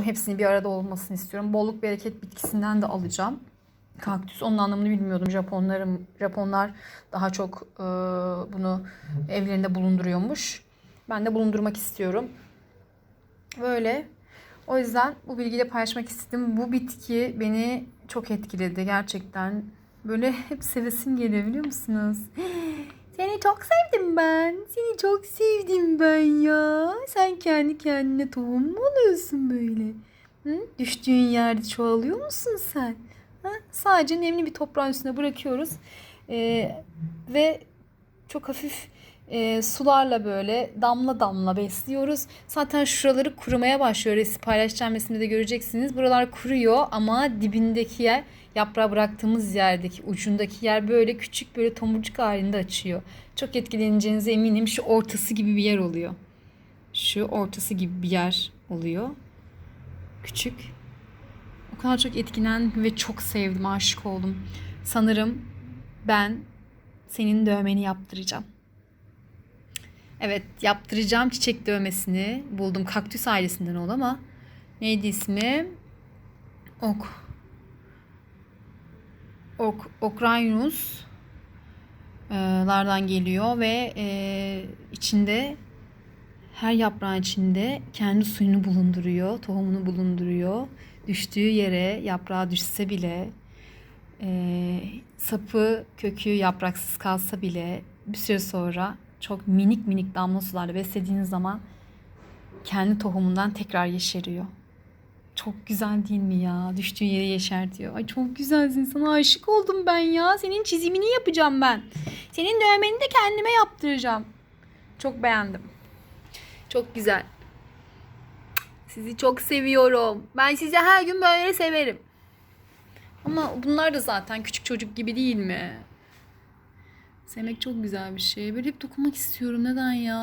Hepsini bir arada olmasını istiyorum. Bolluk bereket bitkisinden de alacağım. Kaktüs. Onun anlamını bilmiyordum. Japonlarım, Japonlar daha çok e, bunu evlerinde bulunduruyormuş. Ben de bulundurmak istiyorum. Böyle. O yüzden bu bilgiyi de paylaşmak istedim. Bu bitki beni çok etkiledi gerçekten. Böyle hep sevesim geliyor biliyor musunuz? Seni çok sevdim ben. Seni çok sevdim ben ya. Sen kendi kendine tohum mu oluyorsun böyle? Hı? Düştüğün yerde çoğalıyor musun sen? Ha? Sadece nemli bir toprağın üstüne bırakıyoruz. Ee, ve çok hafif e, sularla böyle damla damla besliyoruz. Zaten şuraları kurumaya başlıyor. Resim paylaşacağım resimde de göreceksiniz. Buralar kuruyor ama dibindeki yer yaprağı bıraktığımız yerdeki ucundaki yer böyle küçük böyle tomurcuk halinde açıyor. Çok etkileneceğinize eminim. Şu ortası gibi bir yer oluyor. Şu ortası gibi bir yer oluyor. Küçük. O kadar çok etkilendim ve çok sevdim, aşık oldum. Sanırım ben senin dövmeni yaptıracağım. Evet yaptıracağım çiçek dövmesini buldum. Kaktüs ailesinden ol ama neydi ismi? Ok. Ok, Okraynus e, lardan geliyor ve e, içinde her yaprağın içinde kendi suyunu bulunduruyor, tohumunu bulunduruyor. Düştüğü yere yaprağı düşse bile e, sapı, kökü yapraksız kalsa bile bir süre sonra çok minik minik damla sularla beslediğiniz zaman kendi tohumundan tekrar yeşeriyor. Çok güzel değil mi ya? Düştüğü yere yeşer diyor. Ay çok güzelsin. Sana aşık oldum ben ya. Senin çizimini yapacağım ben. Senin dövmeni de kendime yaptıracağım. Çok beğendim. Çok güzel. Sizi çok seviyorum. Ben sizi her gün böyle severim. Ama bunlar da zaten küçük çocuk gibi değil mi? Sevmek çok güzel bir şey. Böyle hep dokunmak istiyorum. Neden ya?